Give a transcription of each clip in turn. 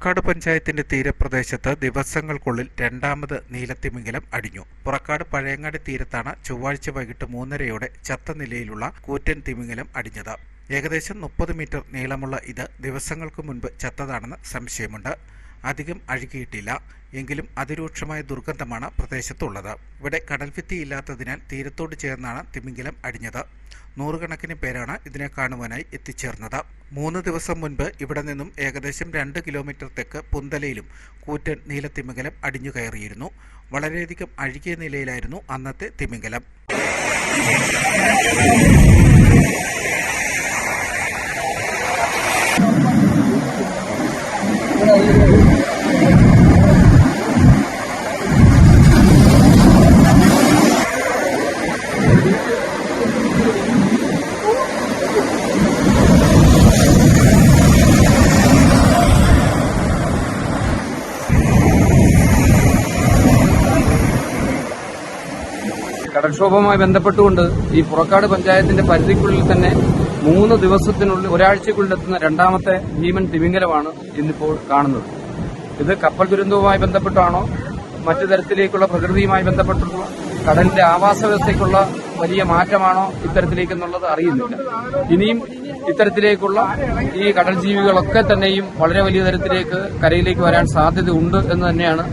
പുറക്കാട് പഞ്ചായത്തിന്റെ തീരപ്രദേശത്ത് ദിവസങ്ങൾക്കുള്ളിൽ രണ്ടാമത് നീലത്തിമിംഗലം അടിഞ്ഞു. പുറക്കാട് പഴയങ്ങാടി തീരത്താണ് ചൊവ്വാഴ്ച വൈകിട്ട് മൂന്നരയോടെ ചത്ത നിലയിലുള്ള കൂറ്റൻ തിമിംഗലം അടിഞ്ഞത്. ഏകദേശം മുപ്പത് മീറ്റർ നീളമുള്ള ഇത് ദിവസങ്ങൾക്ക് മുൻപ് ചത്തതാണെന്ന് സംശയമുണ്ട്. അധികം അഴുകിയിട്ടില്ല. എങ്കിലും അതിരൂക്ഷമായ ദുർഗന്ധമാണ് പ്രദേശത്തുള്ളത്. ഇവിടെ കടൽഭിത്തി ഇല്ലാത്തതിനാൽ തീരത്തോട് ചേർന്നാണ് തിമിംഗലം അടിഞ്ഞത്. നൂറുകണക്കിന് പേരാണ് ഇതിനെ കാണുവാനായി എത്തിച്ചേർന്നത്. മൂന്ന് ദിവസം മുൻപ് ഇവിടെ നിന്നും ഏകദേശം രണ്ട് കിലോമീറ്റർ തെക്ക് പുന്തലയിലും കൂറ്റൻ നീലത്തിമിംഗലം അടിഞ്ഞു കയറിയിരുന്നു. വളരെയധികം അഴുകിയ നിലയിലായിരുന്നു അന്നത്തെ തിമിംഗലം. കടൽക്ഷോഭവുമായി ബന്ധപ്പെട്ടുകൊണ്ട് ഈ പുറക്കാട് പഞ്ചായത്തിന്റെ പരിധിക്കുള്ളിൽ തന്നെ മൂന്ന് ദിവസത്തിനുള്ളിൽ ഒരാഴ്ചക്കുള്ളിൽ എത്തുന്ന രണ്ടാമത്തെ ഭീമൻ തിമിംഗലമാണ് ഇന്നിപ്പോൾ കാണുന്നത്. ഇത് കപ്പൽ ദുരന്തവുമായി ബന്ധപ്പെട്ടാണോ? മറ്റു തരത്തിലേക്കുള്ള പ്രകൃതിയുമായി ബന്ധപ്പെട്ടുള്ള കടലിന്റെ ആവാസ വ്യവസ്ഥയ്ക്കുള്ള വലിയ മാറ്റമാണോ ഇത്തരത്തിലേക്കെന്നുള്ളത് അറിയുന്നില്ല. ഇനിയും ഇത്തരത്തിലേക്കുള്ള ഈ കടൽ ജീവികളൊക്കെ തന്നെയും വളരെ വലിയ തരത്തിലേക്ക് കരയിലേക്ക് വരാൻ സാധ്യതയുണ്ട് എന്ന് തന്നെയാണ്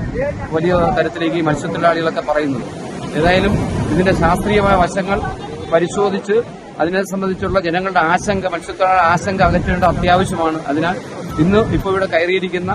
വലിയ തരത്തിലേക്ക് ഈ മത്സ്യത്തൊഴിലാളികളൊക്കെ പറയുന്നത്. ഏതായാലും ഇതിന്റെ ശാസ്ത്രീയമായ വശങ്ങൾ പരിശോധിച്ച് അതിനെ സംബന്ധിച്ചുള്ള ജനങ്ങളുടെ ആശങ്ക മത്സ്യത്തൊഴിലാളി ആശങ്ക അകറ്റേണ്ട അത്യാവശ്യമാണ്. അതിനാൽ ഇന്ന് ഇപ്പോൾ ഇവിടെ കയറിയിരിക്കുന്ന